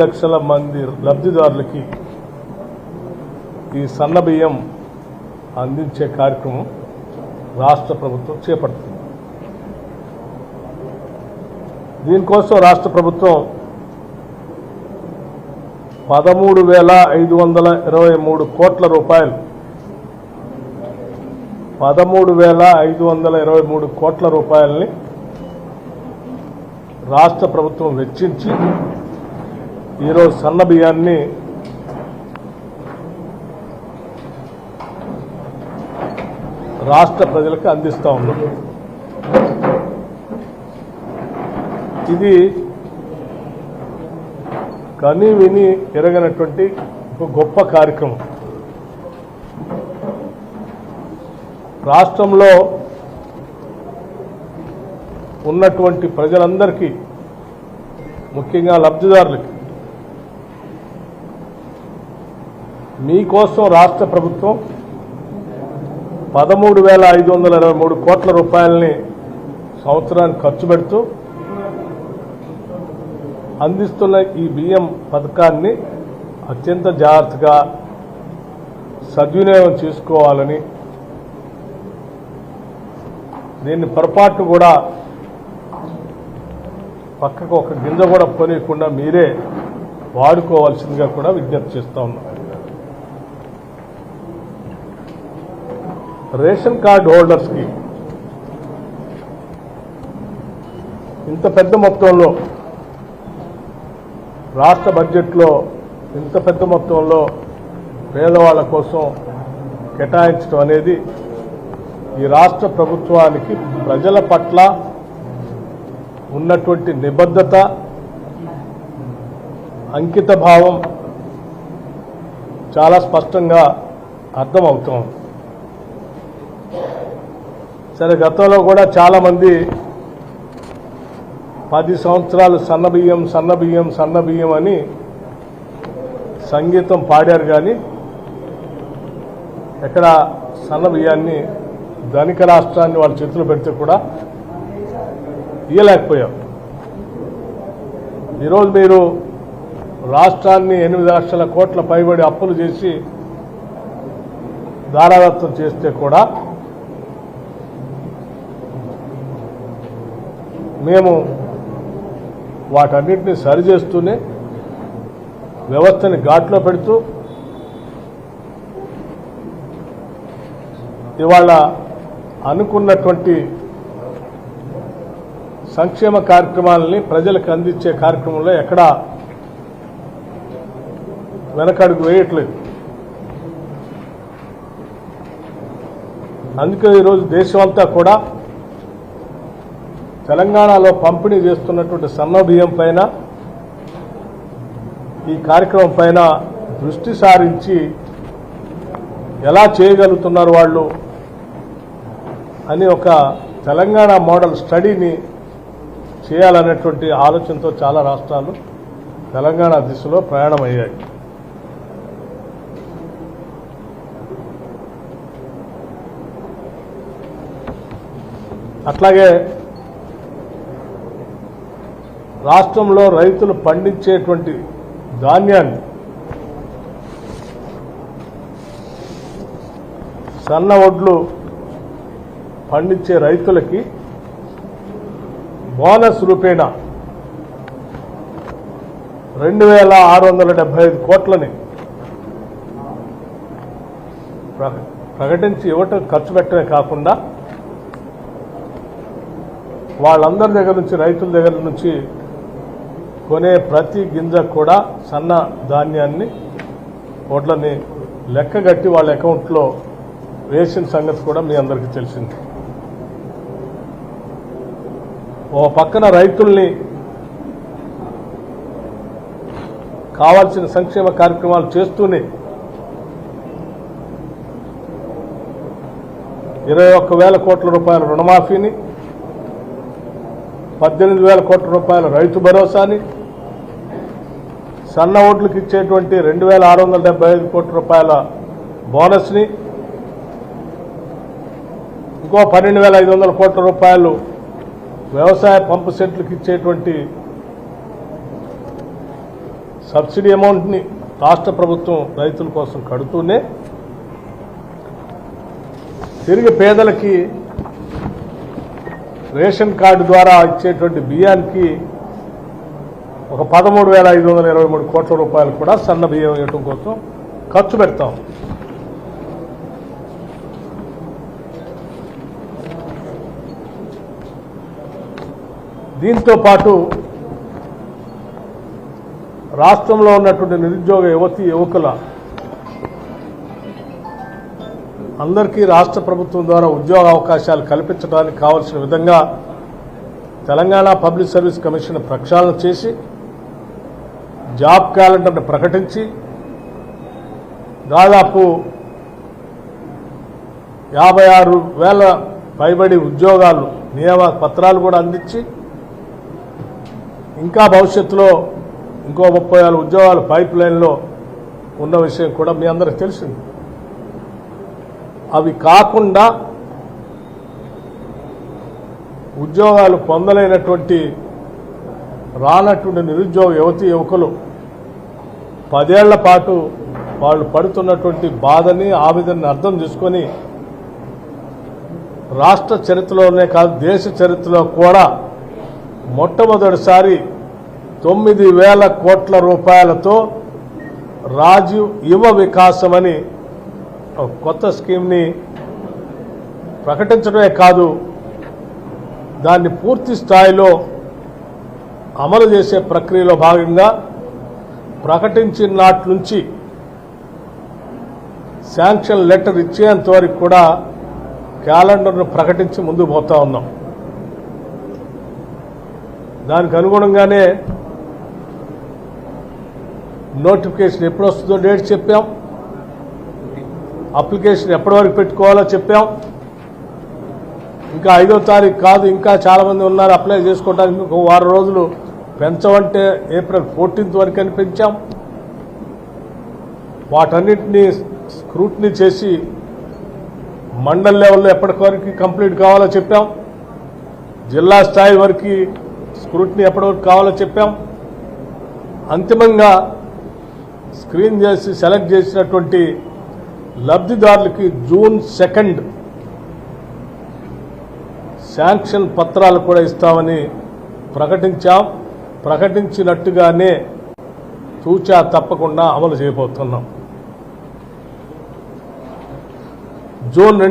లక్షల మంది లబ్ధిదారులకి ఈ సన్న బియ్యం అందించే కార్యక్రమం రాష్ట్ర ప్రభుత్వం చేపడుతుంది. దీనికోసం రాష్ట్ర ప్రభుత్వం పదమూడు వేల ఐదు వందల ఇరవై మూడు కోట్ల రూపాయలు పదమూడు వేల ఐదు వందల ఇరవై మూడు కోట్ల రూపాయలని రాష్ట్ర ప్రభుత్వం వెచ్చించి ఈరోజు సన్న బియ్యాన్ని రాష్ట్ర ప్రజలకు అందిస్తూ ఉన్నాం. ఇది కని విని ఎరగనటువంటి ఒక గొప్ప కార్యక్రమం. రాష్ట్రంలో ఉన్నటువంటి ప్రజలందరికీ ముఖ్యంగా లబ్ధిదారులకి మీకోసం రాష్ట్ర ప్రభుత్వం పదమూడు వేల ఐదు వందల ఇరవై మూడు కోట్ల రూపాయలని సంవత్సరానికి ఖర్చు పెడుతూ అందిస్తున్న ఈ బియ్యం పథకాన్ని అత్యంత జాగ్రత్తగా సద్వినియోగం చేసుకోవాలని దీన్ని పొరపాటు కూడా పక్కకు ఒక గింజ కూడా పోనీయకుండా మీరే వాడుకోవాల్సిందిగా కూడా విజ్ఞప్తి చేస్తూ ఉన్నాం. రేషన్ కార్డు హోల్డర్స్కి ఇంత పెద్ద మొత్తంలో రాష్ట్ర బడ్జెట్లో ఇంత పెద్ద మొత్తంలో పేదవాళ్ళ కోసం కేటాయించడం అనేది ఈ రాష్ట్ర ప్రభుత్వానికి ప్రజల పట్ల ఉన్నటువంటి నిబద్ధత అంకిత భావం చాలా స్పష్టంగా అర్థమవుతోంది. సరే గతంలో కూడా చాలామంది పది సంవత్సరాలు సన్న బియ్యం సన్నబియ్యం సన్న బియ్యం అని సంగీతం పాడారు కానీ ఎక్కడ సన్న బియ్యాన్ని ధనిక రాష్ట్రాన్ని వాళ్ళ చేతిలో పెడితే కూడా ఇయ్యలేకపోయాం. ఈరోజు మీరు రాష్ట్రాన్ని ఎనిమిది లక్షల కోట్ల పైబడి అప్పులు చేసి దారాదత్తం చేస్తే కూడా మేము వాటన్నిటిని సరిచేస్తూనే వ్యవస్థని ఘాట్లో పెడుతూ ఇవాళ అనుకున్నటువంటి సంక్షేమ కార్యక్రమాలని ప్రజలకు అందించే కార్యక్రమంలో ఎక్కడా వెనకడుగు వేయట్లేదు. అందుకే ఈరోజు దేశమంతా కూడా తెలంగాణలో పంపిణీ చేస్తున్నటువంటి సన్న బియ్యం పైన ఈ కార్యక్రమం పైన దృష్టి సారించి ఎలా చేయగలుగుతున్నారు వాళ్ళు అని ఒక తెలంగాణ మోడల్ స్టడీని చేయాలనేటువంటి ఆలోచనతో చాలా రాష్ట్రాలు తెలంగాణ దిశలో ప్రయాణమయ్యాయి. అట్లాగే రాష్ట్రంలో రైతులు పండించేటువంటి ధాన్యాన్ని సన్న ఒడ్లు పండించే రైతులకి బోనస్ రూపేణా రెండు వేల ఆరు వందల డెబ్బై ఐదు కోట్లని ప్ర- ప్రకటించి ఇవ్వటం ఖర్చు పెట్టడమే కాకుండా వాళ్ళందరి దగ్గర నుంచి రైతుల దగ్గర నుంచి కొనే ప్రతి గింజ కూడా సన్న ధాన్యాన్ని ఓట్లని లెక్కగట్టి వాళ్ళ అకౌంట్లో వేసిన సంగతి కూడా మీ అందరికీ తెలిసింది. ఓ పక్కన రైతుల్ని కావాల్సిన సంక్షేమ కార్యక్రమాలు చేస్తూనే ఇరవై ఒక్క వేల కోట్ల రూపాయల రుణమాఫీని పద్దెనిమిది వేల కోట్ల రూపాయల రైతు భరోసాని సన్న ఓట్లకు ఇచ్చేటువంటి రెండు వేల ఆరు వందల డెబ్బై ఐదు కోట్ల రూపాయల బోనస్ని ఇంకో పన్నెండు వేల ఐదు వందల కోట్ల రూపాయలు వ్యవసాయ పంపు సెట్లకు ఇచ్చేటువంటి సబ్సిడీ అమౌంట్ని రాష్ట్ర ప్రభుత్వం రైతుల కోసం కడుతూనే తిరిగి పేదలకి రేషన్ కార్డు ద్వారా ఇచ్చేటువంటి బియ్యానికి ఒక పదమూడు వేల ఐదు వందల ఇరవై మూడు కోట్ల రూపాయలు కూడా సన్న బియ్యం ఇవ్వటం కోసం ఖర్చు పెడతాం. దీంతో పాటు రాష్ట్రంలో ఉన్నటువంటి నిరుద్యోగ యువతి యువకుల అందరికీ రాష్ట్ర ప్రభుత్వం ద్వారా ఉద్యోగ అవకాశాలు కల్పించడానికి కావలసిన విధంగా తెలంగాణ పబ్లిక్ సర్వీస్ కమిషన్ ప్రక్షాళన చేసి జాబ్ క్యాలెండర్ను ప్రకటించి దాదాపు యాభై ఆరు వేల పైబడి ఉద్యోగాలు నియమ పత్రాలు కూడా అందించి ఇంకా భవిష్యత్తులో ఇంకో ముప్పై వేల ఉద్యోగాలు పైప్ లైన్లో ఉన్న విషయం కూడా మీ అందరికి తెలిసింది. అవి కాకుండా ఉద్యోగాలు పొందలేనటువంటి రానటువంటి నిరుద్యోగ యువతి యువకులు పదేళ్ళ పాటు వాళ్ళు పడుతున్నటువంటి బాధని ఆవేదనని అర్థం చేసుకొని రాష్ట్ర చరిత్రలోనే కాదు దేశ చరిత్రలో కూడా మొట్టమొదటిసారి తొమ్మిది వేల కోట్ల రూపాయలతో రాజీవ్ యువ వికాసం అని కొత్త స్కీమ్ని ప్రకటించడమే కాదు దాన్ని పూర్తి స్థాయిలో అమలు చేసే ప్రక్రియలో భాగంగా ప్రకటించిన నాటి నుంచి శాంక్షన్ లెటర్ ఇచ్చేంత వరకు కూడా క్యాలెండర్ను ప్రకటించి ముందుకు పోతా ఉన్నాం. దానికి అనుగుణంగానే నోటిఫికేషన్ ఎప్పుడు వస్తుందో డేట్ చెప్పాం. అప్లికేషన్ ఎప్పటి వరకు పెట్టుకోవాలో చెప్పాం. ఇంకా ఐదో తారీఖు కాదు ఇంకా చాలామంది ఉన్నారు అప్లై చేసుకోవడానికి ఒక వారం రోజులు పెంచమంటే ఏప్రిల్ ఫోర్టీన్త్ వరకు అని పెంచాం. వాటన్నిటినీ స్క్రూట్ని చేసి మండల్ లెవెల్లో ఎప్పటివరకు కంప్లీట్ కావాలో చెప్పాం. జిల్లా స్థాయి వరకు స్క్రూట్ని ఎప్పటివరకు కావాలో చెప్పాం. అంతిమంగా స్క్రీన్ చేసి సెలెక్ట్ చేసినటువంటి లబ్ధిదారులకి జూన్ సెకండ్ శాంక్షన్ పత్రాలు కూడా ఇస్తామని ప్రకటించాం. ప్రకటించినట్టుగానే తూచా తప్పకుండా అమలు చేయబోతున్నాం. జూన్ రెండు